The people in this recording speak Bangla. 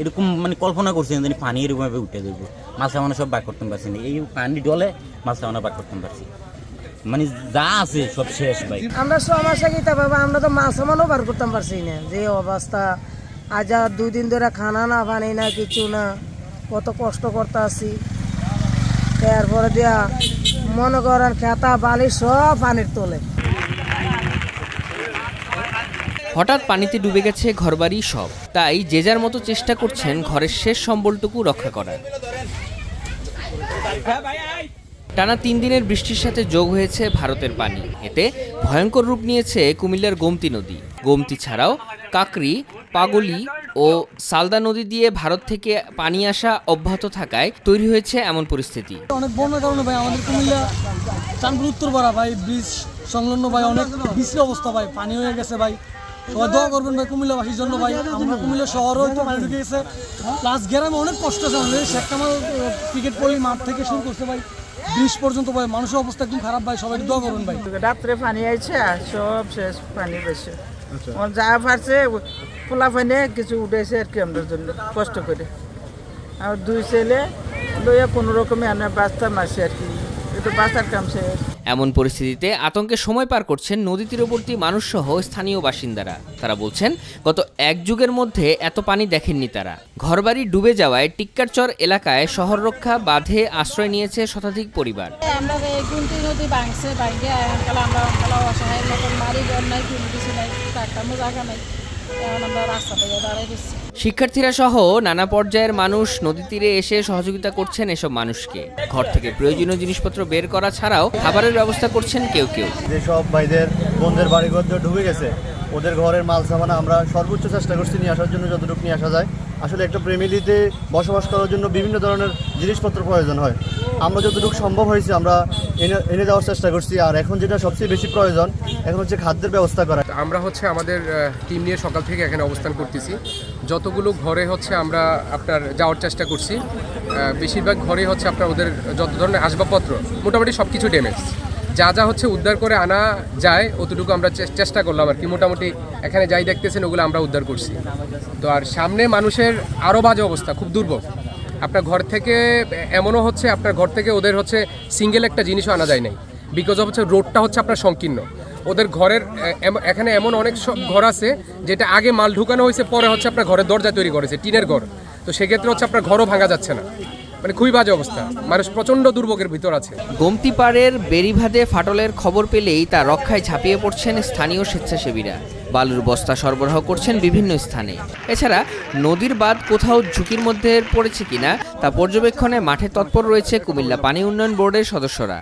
এরকম মানে কল্পনা করছেন যে পানি এরকমভাবে উঠে দেবো। মাছ সামানো সব বাক করতে পারছি না। এই পানি ডলে মাছ সামানো বাক করতে পারছি। মানে যা আছে সব শেষ ভাই। আমরা সমস্যা কি তা বাবা, আমরা তো মাছ সামানও বার করতাম পারছি না। যে অবস্থা। আজ আর দুই দিন ধরে খানা না, পানি না, কিছু না। কত কষ্ট করতে আছি। তারপরে দিয়া মনে করেন খেতা বালি সব পানির তোলে। হঠাৎ পানিতে ডুবে গেছে ঘরবাড়ি সব। তাই যে যার মতো চেষ্টা করছেন ঘরের শেষ সম্বলটুকু রক্ষা করার। টানা তিন দিনের বৃষ্টির সাথে যোগ হয়েছে ভারতের পানি। এতে ভয়ঙ্কর রূপ নিয়েছে কুমিল্লার গোমতী নদী। গোমতী ছাড়াও কাকরি, পাগলি ও সালদা নদী দিয়ে ভারত থেকে পানি আসা অব্যাহত থাকায় তৈরি হয়েছে এমন পরিস্থিতি। অনেক বন্যার কারণে ভাই, আমাদের কুমিল্লা, চাঁদপুর, উত্তরপাড়া ভাই, ব্রিজ সংলগ্ন ভাই, অনেক বিশ্রী অবস্থা ভাই, পানি হয়ে গেছে ভাই। সবাই দোয়া করবেন ভাই কুমিল্লাবাসীর জন্য ভাই। আমরা কুমিল্লা শহরও একটু পানি ঢুকে গেছে। প্লাস গ্রামে অনেক কষ্ট আছে আমাদের। শেখ কামাল ক্রিকেট পল্লী মাঠ থেকে শুরু করছে ভাই। ব্রিজ পর্যন্ত ভাই মানুষের অবস্থা একদম খারাপ ভাই সবাই দোয়া করবেন ভাই। রাত্রে পানি আইছে আর সব শেষ পানি বেশি। যা পারছে পোলা পানি কিছু উঠেছে আর কি আমাদের জন্য কষ্ট করে। আর দুই ছেলে লইয়া কোনো রকমে আমরা বাঁচতাম আসি আর কি। এমন পরিস্থিতিতে আতঙ্কে সময় পার করছেন নদী তীরবর্তী মানুষসহ স্থানীয় বাসিন্দারা। তারা বলছেন গত এক যুগের মধ্যে এত পানি দেখেননি তারা। ঘরবাড়ি ডুবে যাওয়ায় টিক্কারচর এলাকায় শহর রক্ষা বাঁধে আশ্রয় নিয়েছে শতাধিক পরিবার। আমরা এই নদী ভাঙছে ভাঙে আমরা অসহায় মতন মারি ঘর নাই কোনো কিছু নাই জায়গা নাই। আমরা রাস্তা দাঁড়াই দিচ্ছি শিক্ষার্থীরা সহ নানা পর্যায়ের মানুষ নদী তীরে এসে সহযোগিতা করছেন এসব মানুষকে। ঘর থেকে প্রয়োজনীয় জিনিসপত্র বের করা ছাড়াও খাবারের ব্যবস্থা করছেন কেউ কেউ। যেসব ভাইদের বোনদের বাড়িঘর ডুবে গেছে, ওদের ঘরের মাল সামানা আমরা সর্বোচ্চ চেষ্টা করছি নিয়ে আসার জন্য যতটুকু নিয়ে আসা যায়। আসলে একটা প্রেমিলিতে বসবাস করার জন্য বিভিন্ন ধরনের জিনিসপত্র প্রয়োজন হয়। আমরা যতটুকু সম্ভব হয়েছে আমরা এনে এনে দেওয়ার চেষ্টা করছি। আর এখন যেটা সবচেয়ে বেশি প্রয়োজন এখন হচ্ছে খাদ্যের ব্যবস্থা করা। আমরা হচ্ছে আমাদের টিম নিয়ে সকাল থেকে এখানে অবস্থান করতেছি। যতগুলো ঘরে হচ্ছে আমরা আপনার যাওয়ার চেষ্টা করছি বেশিরভাগ ঘরে হচ্ছে আপনার ওদের যত ধরনের আসবাবপত্র, মোটামুটি সব কিছু ড্যামেজ যা যা হচ্ছে উদ্ধার করে আনা যায় অতটুকু আমরা চেষ্টা করলাম আর কি। মোটামুটি এখানে যাই দেখতেছেন, ওগুলো আমরা উদ্ধার করছি। তো আর সামনে মানুষের আরও বাজে অবস্থা, খুব দুর্ভোগ। আপনার ঘর থেকে, এমনও হচ্ছে আপনার ঘর থেকে ওদের হচ্ছে সিঙ্গেল একটা জিনিসও আনা যায় নাই। বিকজ অফ হচ্ছে রোডটা হচ্ছে আপনার সংকীর্ণ। ওদের ঘরের এখানে এমন অনেক সব ঘর আছে, যেটা আগে মাল ঢুকানো হয়েছে, পরে হচ্ছে আপনার ঘরের দরজা তৈরি করেছে, টিনের ঘর। তো সেক্ষেত্রে হচ্ছে আপনার ঘরও ভাঙা যাচ্ছে না। মানে খুবই বাজে অবস্থা। মানুষ প্রচণ্ড দুর্ভোগের ভিতর আছে। গোমতি পাড়ের বেরিভাদে ফাটলের খবর পেলেই তা রক্ষায় ঝাঁপিয়ে পড়ছেন স্থানীয় স্বেচ্ছাসেবীরা। বালুর বস্তা সরবরাহ করছেন বিভিন্ন স্থানে। এছাড়া নদীর বাঁধ কোথাও ঝুঁকির মধ্যে পড়েছে কিনা, তা পর্যবেক্ষণে মাঠে তৎপর রয়েছে কুমিল্লা পানি উন্নয়ন বোর্ডের সদস্যরা।